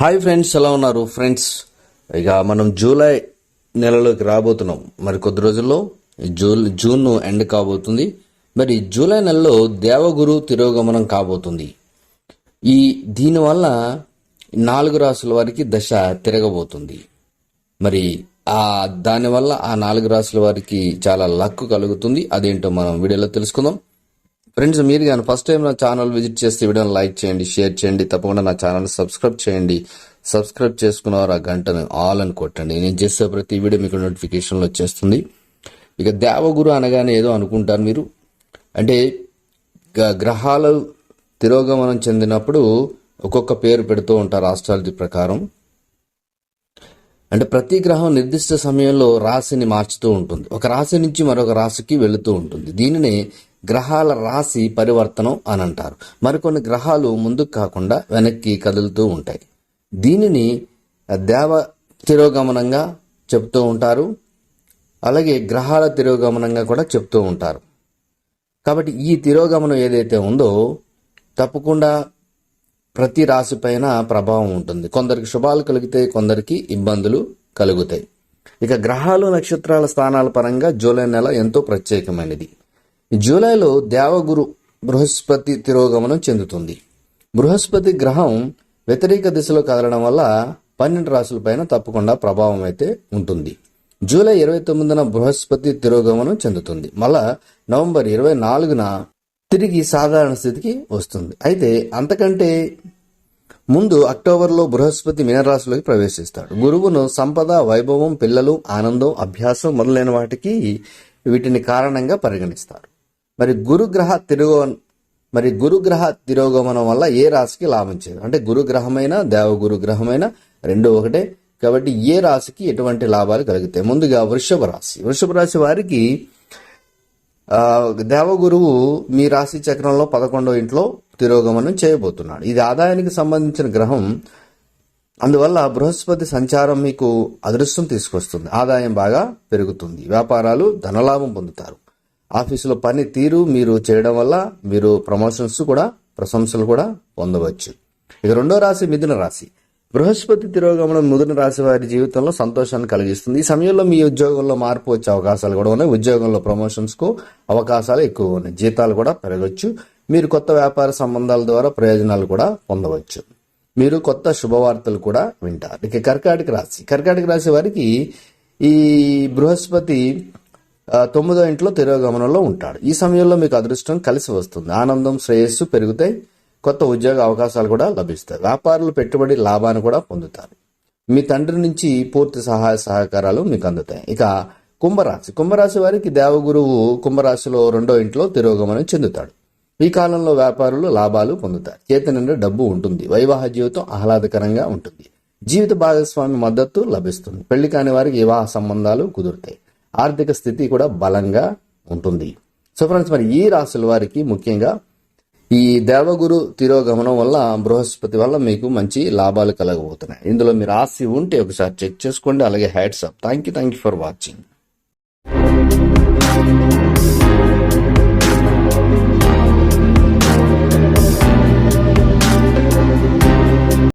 Hi friends ఎలా ఉన్నారు? Friends ఇక మనం జూలై నెలలోకి రాబోతున్నాం. మరి కొద్ది రోజుల్లో జూ జూన్ ఎండ్ కాబోతుంది. మరి జూలై నెలలో దేవగురు తిరోగమనం కాబోతుంది. ఈ దీనివల్ల నాలుగు రాసుల వారికి దశ తిరగబోతుంది. మరి ఆ దానివల్ల ఆ నాలుగు రాసుల వారికి చాలా లక్ కలుగుతుంది. అదేంటో మనం వీడియోలో తెలుసుకుందాం. ఫ్రెండ్స్ మీరు కానీ ఫస్ట్ టైం నా ఛానల్ విజిట్ చేస్తే వీడియోని లైక్ చేయండి షేర్ చేయండి తప్పకుండా నా ఛానల్ సబ్స్క్రైబ్ చేయండి. సబ్స్క్రైబ్ చేసుకున్నవారు ఆ గంటను ఆల్ అని కొట్టండి. నేను చేసే ప్రతి వీడియో మీకు నోటిఫికేషన్లో వచ్చేస్తుంది. ఇక దేవగురు అనగానే ఏదో అనుకుంటారు మీరు. అంటే గ- గ్రహాలు తిరోగమనం చెందినప్పుడు ఒక్కొక్క పేరు పెడుతూ ఉంటారు ఆస్ట్రాలజీ ప్రకారం. అంటే ప్రతి గ్రహం నిర్దిష్ట సమయంలో రాశిని మార్చుతూ ఉంటుంది. ఒక రాశి నుంచి మరొక రాశికి వెళుతూ ఉంటుంది. దీనిని గ్రహాల రాశి పరివర్తనం అని అంటారు. మరికొన్ని గ్రహాలు ముందుకు కాకుండా వెనక్కి కదులుతూ ఉంటాయి. దీనిని దేవ తిరోగమనంగా చెప్తూ ఉంటారు. అలాగే గ్రహాల తిరోగమనంగా కూడా చెప్తూ ఉంటారు. కాబట్టి ఈ తిరోగమనం ఏదైతే ఉందో తప్పకుండా ప్రతి రాశి పైన ప్రభావం ఉంటుంది. కొందరికి శుభాలు కలిగితే కొందరికి ఇబ్బందులు కలుగుతాయి. ఇక గ్రహాలు నక్షత్రాల స్థానాల పరంగా జూలై నెల ఎంతో ప్రత్యేకమైనది. జూలైలో దేవగురు బృహస్పతి తిరోగమనం చెందుతుంది. బృహస్పతి గ్రహం వ్యతిరేక దిశలో కదలడం వల్ల పన్నెండు రాశులపైన తప్పకుండా ప్రభావం అయితే ఉంటుంది. జూలై ఇరవై తొమ్మిదిన బృహస్పతి తిరోగమనం చెందుతుంది. మళ్ళా నవంబర్ ఇరవై నాలుగున తిరిగి సాధారణ స్థితికి వస్తుంది. అయితే అంతకంటే ముందు అక్టోబర్లో బృహస్పతి మీనరాశిలోకి ప్రవేశిస్తాడు. గురువును సంపద వైభవం పిల్లలు ఆనందం అభ్యాసం మొదలైన వాటికి వీటిని కారణంగా పరిగణిస్తారు. మరి గురుగ్రహ తిరుగ మరి గురుగ్రహ తిరోగమనం వల్ల ఏ రాశికి లాభం చేయదు? అంటే గురుగ్రహమైన దేవగురు గ్రహమైన రెండు ఒకటే. కాబట్టి ఏ రాశికి ఎటువంటి లాభాలు కలుగుతాయి? ముందుగా వృషభ రాశి. వృషభ రాశి వారికి దేవగురువు మీ రాశి చక్రంలో పదకొండో ఇంట్లో తిరోగమనం చేయబోతున్నాడు. ఇది ఆదాయానికి సంబంధించిన గ్రహం. అందువల్ల బృహస్పతి సంచారం మీకు అదృష్టం తీసుకొస్తుంది. ఆదాయం బాగా పెరుగుతుంది. వ్యాపారాలు ధనలాభం పొందుతారు. ఆఫీసులో పని తీరు మీరు చేయడం వల్ల మీరు ప్రమోషన్స్ కూడా ప్రశంసలు కూడా పొందవచ్చు. ఇక రెండో రాశి మిథున రాశి. బృహస్పతి తిరోగమనం ముదన రాశి వారి జీవితంలో సంతోషాన్ని కలిగిస్తుంది. ఈ సమయంలో మీ ఉద్యోగంలో మార్పు వచ్చే అవకాశాలు కూడా ఉన్నాయి. ఉద్యోగంలో ప్రమోషన్స్కు అవకాశాలు ఎక్కువ ఉన్నాయి. జీతాలు కూడా పెరగచ్చు. మీరు కొత్త వ్యాపార సంబంధాల ద్వారా ప్రయోజనాలు కూడా పొందవచ్చు. మీరు కొత్త శుభవార్తలు కూడా వింటారు. ఇక కర్కాటక రాశి. కర్కాటక రాశి వారికి ఈ బృహస్పతి తొమ్మిదో ఇంట్లో తిరోగమనంలో ఉంటాడు. ఈ సమయంలో మీకు అదృష్టం కలిసి వస్తుంది. ఆనందం శ్రేయస్సు పెరుగుతాయి. కొత్త ఉద్యోగ అవకాశాలు కూడా లభిస్తాయి. వ్యాపారులు పెట్టుబడి లాభాన్ని కూడా పొందుతారు. మీ తండ్రి నుంచి పూర్తి సహాయ సహకారాలు మీకు అందుతాయి. ఇక కుంభరాశి. కుంభరాశి వారికి దేవగురువు కుంభరాశిలో రెండో ఇంట్లో తిరోగమనం చెందుతాడు. ఈ కాలంలో వ్యాపారులు లాభాలు పొందుతారు. చేతి నిండా డబ్బు ఉంటుంది. వైవాహ జీవితం ఆహ్లాదకరంగా ఉంటుంది. జీవిత భాగస్వామి మద్దతు లభిస్తుంది. పెళ్ళి కాని వారికి వివాహ సంబంధాలు కుదురుతాయి. ఆర్థిక స్థితి కూడా బలంగా ఉంటుంది. సో ఫ్రెండ్స్ మరి ఈ రాశుల వారికి ముఖ్యంగా ఈ దేవగురు తిరోగమనం వల్ల బృహస్పతి వల్ల మీకు మంచి లాభాలు కలగబోతున్నాయి. ఇందులో మీరు ఆస్తి ఉంటే ఒకసారి చెక్ చేసుకోండి. అలాగే hats thank you thank you for watching